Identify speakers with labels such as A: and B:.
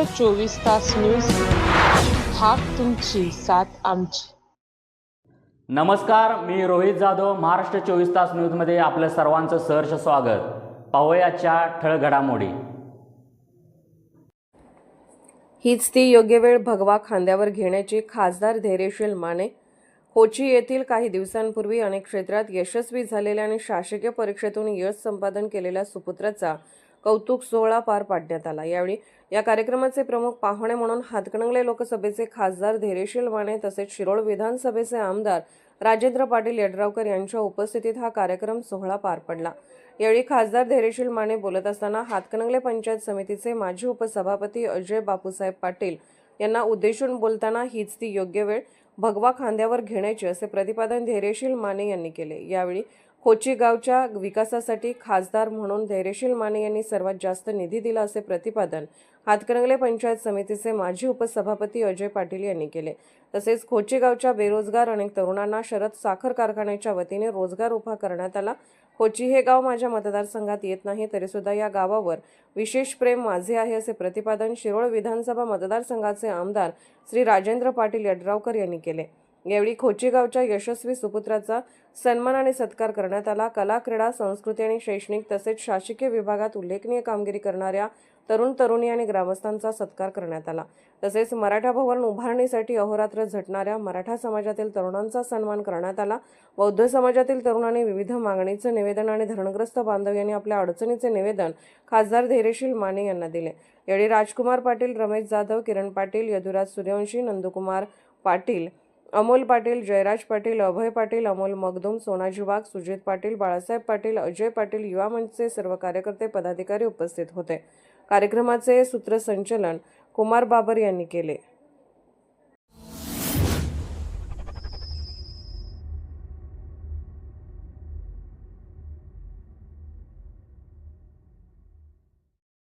A: महाराष्ट्र चोवीस तास न्यूज हाक तुमची साथ आमची.
B: नमस्कार मी रोहित जाधव महाराष्ट्र चोवीस तास न्यूजमध्ये आपलं सर्वांचं सहर्ष स्वागत. पाहूयाच्या ठळक घडामोडी
C: हीच ती योग्य वेळ भगवा खांद्यावर घेण्याची खासदार धैर्यशील माने. कोची येथील काही दिवसांपूर्वी अनेक क्षेत्रात यशस्वी झालेल्या आणि शासकीय परीक्षेतून यश संपादन केलेल्या सुपुत्राचा कौतुक सोहळा पार पाडण्यात आला. यावेळी या कार्यक्रमाचे प्रमुख पाहुणे म्हणून हातकणंगले लोकसभेचे खासदार धैर्यशील माने तसेच शिरोळ विधानसभेचे आमदार राजेंद्र पाटील यड्रावकर यांच्या उपस्थितीत हा कार्यक्रम सोहळा पार पडला. यावेळी खासदार धैर्यशील माने बोलत असताना हातकणंगले पंचायत समितीचे माजी उपसभापती अजय बापूसाहेब पाटील यांना उद्देशून बोलताना हीच ती योग्य वेळ भगवा खांद्यावर घेण्याची असे प्रतिपादन धैर्यशील माने यांनी केले. यावेळी कोची गावच्या विकासासाठी खासदार म्हणून धैर्यशील माने यांनी सर्वात जास्त निधी दिला असे प्रतिपादन हातकणंगले पंचायत समितीचे माजी उपसभापती अजय पाटील यांनी केले. तसेच खोचीगावच्या बेरोजगार अनेक तरुणांना शरद साखर कारखान्याच्या वतीने रोजगार उभा करण्यात आला. कोची हे गाव माझ्या मतदारसंघात येत नाही तरीसुद्धा या गावावर विशेष प्रेम माझे आहे असे प्रतिपादन शिरोळ विधानसभा मतदारसंघाचे आमदार श्री राजेंद्र पाटील यड्रावकर यांनी केले. यावेळी खोचीगावच्या यशस्वी सुपुत्राचा सन्मान आणि सत्कार करण्यात आला. कला क्रीडा संस्कृती आणि शैक्षणिक तसेच शासकीय विभागात उल्लेखनीय कामगिरी करणाऱ्या तरुण तरुणी आणि ग्रामस्थांचा सत्कार करण्यात आला. तसेच मराठा भवन उभारणीसाठी अहोरात्र झटणाऱ्या मराठा समाजातील तरुणांचा सन्मान करण्यात आला. बौद्ध समाजातील तरुणांनी विविध मागणीचे निवेदन आणि धरणग्रस्त बांधव यांनी आपल्या अडचणीचे निवेदन खासदार धैर्यशील माने यांना दिले. यावेळी राजकुमार पाटील रमेश जाधव किरण पाटील यदुराज सूर्यवंशी नंदकुमार पाटील अमोल पाटील जयराज पाटील अभय पाटील अमोल मगदुम सोनाजी वाघ सुजित पाटील बाळासाहेब पाटील अजय पाटील युवा मंचचे सर्व कार्यकर्ते पदाधिकारी उपस्थित होते. कार्यक्रमाचे सूत्रसंचलन कुमार बाबर यांनी केले.